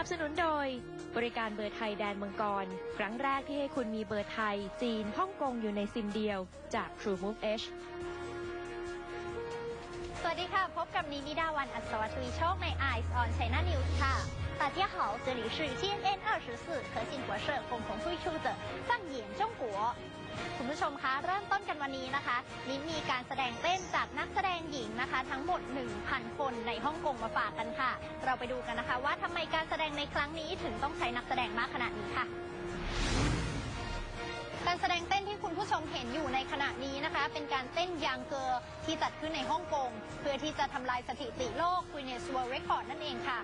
นับสนุนโดย บริการเบอร์ไทยแดนมังกร ครั้งแรกที่ให้คุณมีเบอร์ไทย จีน ฮ่องกงอยู่ในซิมเดียว จาก TrueMove H สวัสดีค่ะ พบกับนิมิดาวันอัศวทวีโชคใน Eyes on China News ค่ะ大家好，这里是 CNN 二十四和信国社共同推出的放眼中国คุณ ผู้ชมคะเริ่มต้นกันวันนี้นะคะนิ้มีการแสดงเต้นจากนักแสดงหญิงนะคะ ทั้งหมด 1,000 คนในฮ่องกงมาฝากกันค่ะ เราไปดูกันนะคะ ว่าทำไมการแสดงในครั้งนี้ถึงต้องใช้นักแสดงมากขนาดนี้ค่ะ การแสดงเต้นที่คุณผู้ชมเห็นอยู่ในขณะนี้นะคะ เป็นการเต้นยางเกอร์ที่จัดขึ้นในฮ่องกงเพื่อที่จะทำลายสถิติโลก Guinness World Record นั่นเองค่ะ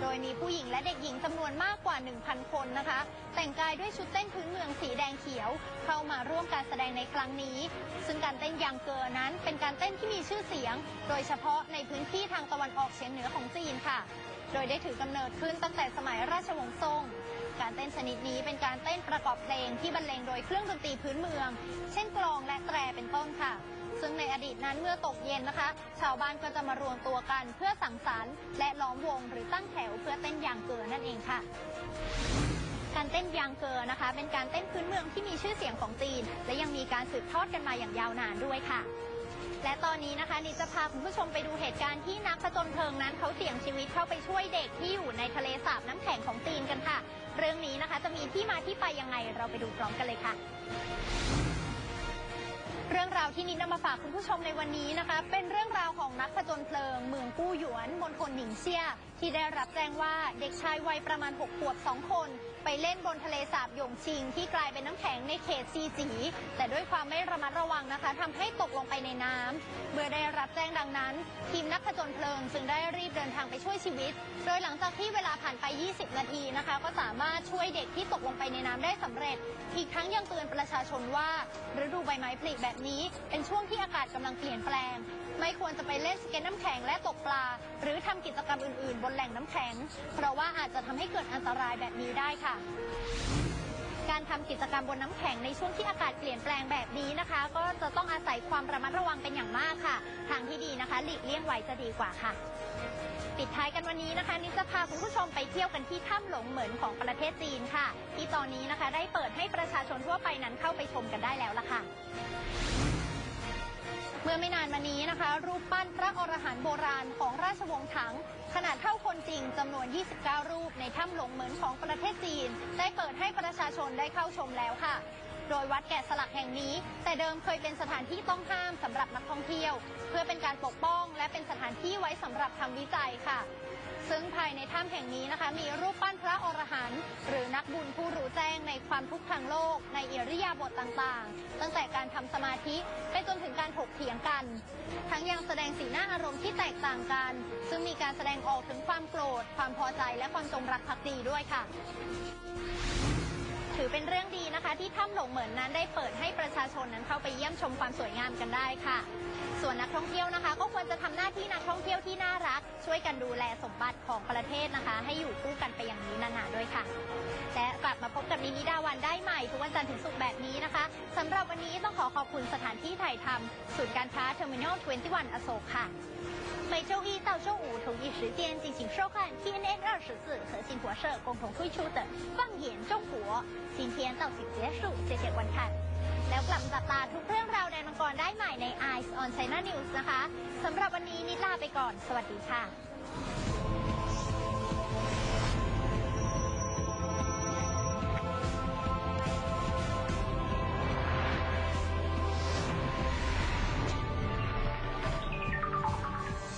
โดยมีผู้หญิงและเด็กหญิงจำนวนมากกว่า 1,000 คนนะคะ แต่งกายด้วยชุดเต้นพื้นเมืองสีแดงเขียว เข้ามาร่วมการแสดงในครั้งนี้ ซึ่งการเต้นยางเกอร์นั้น เป็นการเต้นที่มีชื่อเสียง โดยเฉพาะในพื้นที่ทางตะวันออกเฉียงเหนือของจีนค่ะ โดยได้ถือกำเนิดขึ้นตั้งแต่สมัยราชวงศ์ซ่ง การเต้นชนิดนี้เป็นการเต้นประกอบเพลงที่บรรเลงโดยเครื่องดนตรีพื้นเมือง เช่นกลองและแตรเป็นต้นค่ะ ซึ่งในอดีตนั้นเมื่อตกเย็นนะคะ ชาวบ้านก็จะมารวมตัวกันเพื่อสังสรรค์และล้อมวงหรือตั้งแถวเพื่อเต้นยางเกอนั่นเองค่ะการเต้นยางเกอนะคะ เป็นการเต้นพื้นเมืองที่มีชื่อเสียงของจีน และยังมีการสืบทอดกันมาอย่างยาวนานด้วยค่ะ และตอนนี้นะคะนิดจะพาคุณผู้ชมไปดูเหตุการณ์ที่นักผจญเพลิงนั้นเขาเสี่ยงชีวิตเข้าไปช่วยเด็กที่อยู่ในทะเลสาบน้ำแข็งของจีนกันค่ะ เรื่องนี้นะคะจะมีที่มาที่ไปยังไงเราไปดูพร้อมกันเลยค่ะ เรื่องราวที่นิดนำมาฝากคุณผู้ชมในวันนี้นะคะ เป็นเรื่องราวของนักผจญเพลิงเมืองกู้หยวนมณฑลหนิงเซีย ที่ได้รับแจ้งว่าเด็กชายวัยประมาณ 6 ขวบ 2 คน ไปเล่นบนทะเลสาบหยงชิง ที่กลายเป็นน้ำแข็งในเขตซีจี แต่ด้วยความไม่ระมัดระวังนะคะทำให้ตกลงไปในน้ำเมื่อได้รับแจ้งดังนั้น ทีมนักผจญเพลิง จึงได้รีบเดินทางไปช่วยชีวิต โดยหลังจากที่เวลาผ่านไป 20 นาทีนะคะ ก็สามารถช่วยเด็กที่ตกลงไปในน้ำได้สำเร็จ อีกทั้งยังเตือนประชาชนว่าฤดูใบไม้ผลิแบบนี้ เป็นช่วงที่อากาศกำลังเปลี่ยนแปลง ไม่ควรจะไปเล่นสเก็ตน้ำแข็งและตกปลา หรือทำกิจกรรมอื่นๆบนแหล่งน้ำแข็ง เพราะว่าอาจจะทำให้เกิดอันตรายแบบนี้ได้ค่ะ การทำกิจกรรมบนน้ำแข็งในช่วงที่อากาศเปลี่ยนแปลงแบบนี้นะคะ ก็จะต้องอาศัยความระมัดระวังเป็นอย่างมากค่ะ ทางที่ดีนะคะ หลีกเลี่ยงไว้จะดีกว่าค่ะปิดท้ายกันวันนี้นะคะนิดจะพาคุณผู้ชมไปเที่ยวกันที่ถ้ำหลงเหมือนของประเทศจีนค่ะ ที่ตอนนี้นะคะได้เปิดให้ประชาชนทั่วไปนั้นเข้าไปชมกันได้แล้วล่ะค่ะ เมื่อไม่นานมานี้นะคะ รูปปั้นพระอร ราณของราชวงศ์ถัง ขนาดเท่าคนจริงจำนวน 29 รูปในถ้ำหลงเหมือนของประเทศจีน ได้เปิดให้ประชาชนได้เข้าชมแล้วค่ะ โดยวัดแกะสลักแห่งนี้ แต่เดิมเคยเป็นสถานที่ต้องห้ามสำหรับนักท่องเที่ยว เพื่อเป็นการปกป้องและเป็นสถานที่ไว้สำหรับทำวิจัยค่ะ ซึ่งภายในถ้ำแห่งนี้นะคะ มีรูปปั้นพระอรหันต์หรือนักบุญผู้รู้แจ้งในความทุกข์ทางโลก ในอิริยาบถต่างๆ ตั้งแต่การทำสมาธิไปจนถึงการถกเถียงกัน ทั้งยังแสดงสีหน้าอารมณ์ที่แตกต่างกัน ซึ่งมีการแสดงออกถึงความโกรธ ความพอใจและความจงรักภักดีด้วยค่ะ ถือเป็นเรื่องดีนะคะ ที่ถ้ำหลงเหมือนนั้นได้เปิดให้ประชาชนนั้นเข้าไปเยี่ยมชมความสวยงามกันได้ค่ะ ส่วนนักท่องเที่ยวนะคะ ก็ควรจะทำหน้าที่นักท่องเที่ยวที่น่ารัก ช่วยกันดูแลสมบัติของประเทศนะคะ ให้อยู่คู่กันไปอย่างนี้นานๆด้วยค่ะ และกลับมาพบกับนินิดาวันได้ใหม่ทุกวันจันทร์ถึงศุกร์แบบนี้นะคะสำหรับวันนี้ต้องขอขอบคุณสถานที่ถ่ายทำศูนย์การค้า Terminal 21อโศกค่ะ 每周一到周五同一时间进行收看 TNN 二十四和新华社共同推出的《放眼中国》。今天到此结束，谢谢观看。แล้วกลับมาจับตาทุกเรื่องราวแดนมังกรได้ใหม่ใน Eyes on China News นะคะสำหรับวันนี้นิดลาไปก่อน สวัสดีค่ะ